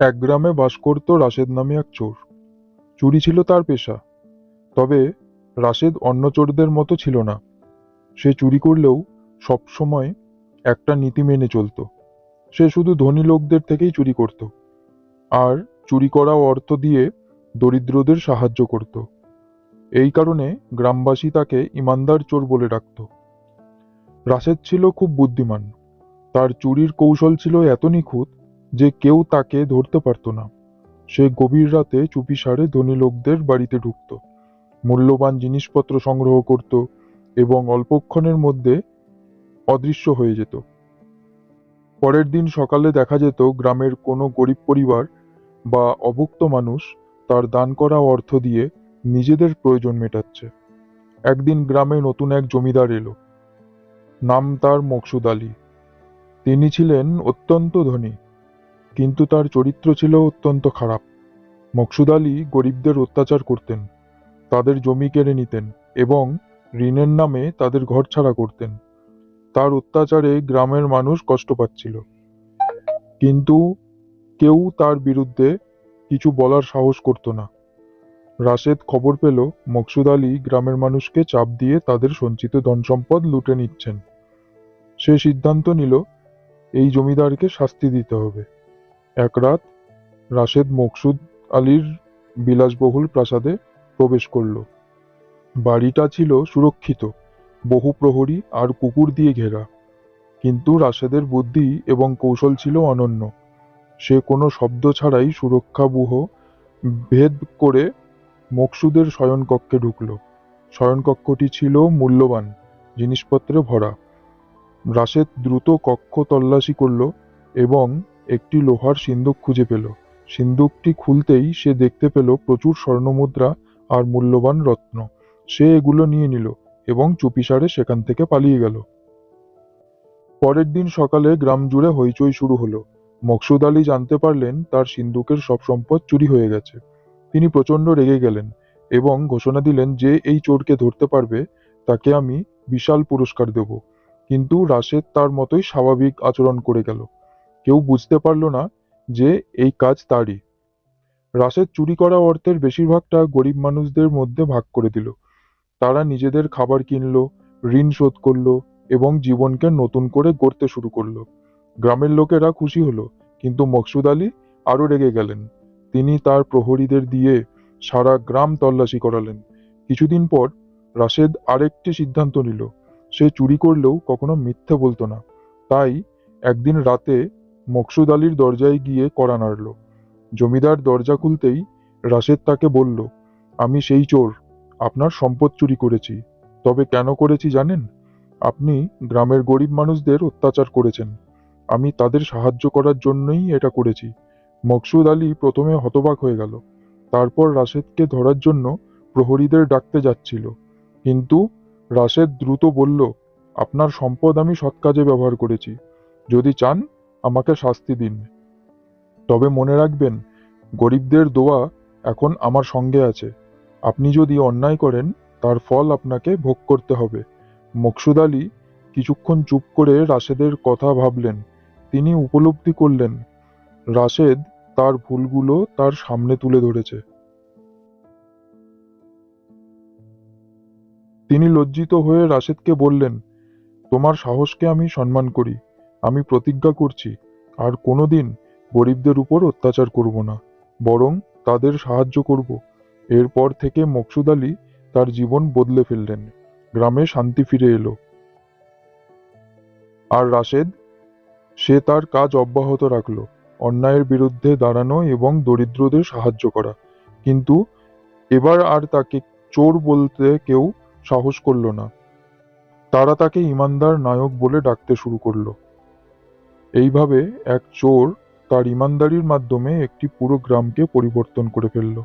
এক গ্রামে বাস করত রাশেদ নামে এক চোর। চুরি ছিল তার পেশা। তবে রাশেদ অন্য চোরদের মতো ছিল না। সে চুরি করলেও সবসময় একটা নীতি মেনে চলতো। সে শুধু ধনী লোকদের থেকেই চুরি করত। আর চুরি করা অর্থ দিয়ে দরিদ্রদের সাহায্য করত। এই কারণে গ্রামবাসী তাকে ইমানদার চোর বলে ডাকত। রাশেদ ছিল খুব বুদ্ধিমান। তার চুরির কৌশল ছিল এত নিখুঁত যে কেউ তাকে ধরতে পারত না। সে গভীর রাতে চুপিসারে ধনী লোকদের বাড়িতে ঢুকত। মূল্যবান জিনিসপত্র সংগ্রহ করত এবং অল্পক্ষণের মধ্যে অদৃশ্য হয়ে যেত। পরের দিন সকালে দেখা যেত গ্রামের কোনো গরিব পরিবার বা অভুক্ত মানুষ তার দান করা অর্থ দিয়ে নিজেদের প্রয়োজন মেটাচ্ছে। একদিন গ্রামে নতুন এক জমিদার এলো। নাম তার মকসুদ আলী। তিনি ছিলেন অত্যন্ত ধনী। কিন্তু তার চরিত্র ছিল অত্যন্ত খারাপ। মকসুদ আলী গরিবদের অত্যাচার করতেন, তাদের জমি কেড়ে নিতেন এবং ঋণের নামে তাদের ঘরছাড়া করতেন। তার অত্যাচারে গ্রামের মানুষ কষ্ট পাচ্ছিল। কিন্তু কেউ তার বিরুদ্ধে কিছু বলার সাহস করত না। রাশেদ খবর পেল, মকসুদ আলী গ্রামের মানুষকে চাপ দিয়ে তাদের সঞ্চিত ধনসম্পদ লুটে নিচ্ছেন। সে সিদ্ধান্ত নিল, এই জমিদারকে শাস্তি দিতে হবে। এক রাত রাশেদ মকসুদ আলীর বিলাসবহুল প্রাসাদে প্রবেশ করল। বাড়িটা ছিল সুরক্ষিত, বহু প্রহরী আর কুকুর দিয়ে ঘেরা। কিন্তু রাশেদের বুদ্ধি এবং কৌশল ছিল অনন্য। সে কোনো শব্দ ছাড়াই সুরক্ষাবুহ ভেদ করে মকসুদের শয়নকক্ষে ঢুকল। শয়নকক্ষটি ছিল মূল্যবান, জিনিসপত্রে ভরা। রাশেদ দ্রুত কক্ষ তল্লাশি করল এবং একটি লোহার সিন্দুক খুঁজে পেল। সিন্দুকটি খুলতেই সে দেখতে পেল প্রচুর স্বর্ণমুদ্রা আর মূল্যবান রত্ন। সে এগুলো নিয়ে নিল এবং চুপিসারে সেখান থেকে পালিয়ে গেল। পরের দিন সকালে গ্রাম জুড়ে হইচই শুরু হলো। মকসুদ আলী জানতে পারলেন তার সিন্দুকের সব সম্পদ চুরি হয়ে গেছে। তিনি প্রচণ্ড রেগে গেলেন এবং ঘোষণা দিলেন যে এই চোরকে ধরতে পারবে, তাকে আমি বিশাল পুরস্কার দেব। কিন্তু রাশেদ তার মতোই স্বাভাবিক আচরণ করে গেল। কেউ বুঝতে পারল না যে এই কাজ তারই। রাশেদ চুরি করা অর্থের বেশিরভাগটা গরিব মানুষদের মধ্যে ভাগ করে দিল। তারা নিজেদের খাবার কিনলো, ঋণ শোধ করল এবং জীবনকে নতুন করে গড়তে শুরু করল। গ্রামের লোকেরা খুশি হলো, কিন্তু মকসুদ আলী আরও রেগে গেলেন। তিনি তার প্রহরীদের দিয়ে সারা গ্রাম তল্লাশি করালেন। কিছুদিন পর রাশেদ আরেকটি সিদ্ধান্ত নিল। সে চুরি করলেও কখনো মিথ্যে বলতো না। তাই একদিন রাতে মকসুদ আলীর দরজায় গিয়ে কড়া নাড়ল। জমিদার দরজা খুলতেই রাশেদ তাকে বলল, আমি সেই চোর, আপনার সম্পদ চুরি করেছি। তবে কেন করেছি জানেন? আপনি গ্রামের গরিব মানুষদের অত্যাচার করেছেন। আমি তাদের সাহায্য করার জন্যই এটা করেছি। মকসুদ আলী প্রথমে হতবাক হয়ে গেল। তারপর রাশেদকে ধরার জন্য প্রহরীদের ডাকতে যাচ্ছিল। কিন্তু রাশেদ দ্রুত বলল, আপনার সম্পদ আমি সৎ কাজে ব্যবহার করেছি। যদি চান আমাকে শাস্তি দিন। তবে মনে রাখবেন, গরিবদের দোয়া এখন আমার সঙ্গে আছে। আপনি যদি অন্যায় করেন, তার ফল আপনাকে ভোগ করতে হবে। মকসুদ আলী কিছুক্ষণ চুপ করে রাশেদের কথা ভাবলেন। তিনি উপলব্ধি করলেন, রাশেদ তার ভুলগুলো তার সামনে তুলে ধরেছে। তিনি লজ্জিত হয়ে রাশেদকে বললেন, তোমার সাহসকে আমি সম্মান করি। আমি প্রতিজ্ঞা করছি, আর কোনোদিন গরিবদের উপর অত্যাচার করব না, বরং তাদের সাহায্য করব। এরপর থেকে মকসুদ আলী তার জীবন বদলে ফেললেন, গ্রামে শান্তি ফিরে এলো। আর রাশেদ, সে তার কাজ অব্যাহত রাখল, অন্যায়ের বিরুদ্ধে দাঁড়ানো এবং দরিদ্রদের সাহায্য করা। কিন্তু এবার আর তাকে চোর বলতে কেউ সাহস করল না। তারা তাকে ইমানদার নায়ক বলে ডাকতে শুরু করল। এইভাবে এক চোর তার ইমানদারির মাধ্যমে একটি পুরো গ্রামকে পরিবর্তন করে ফেলল।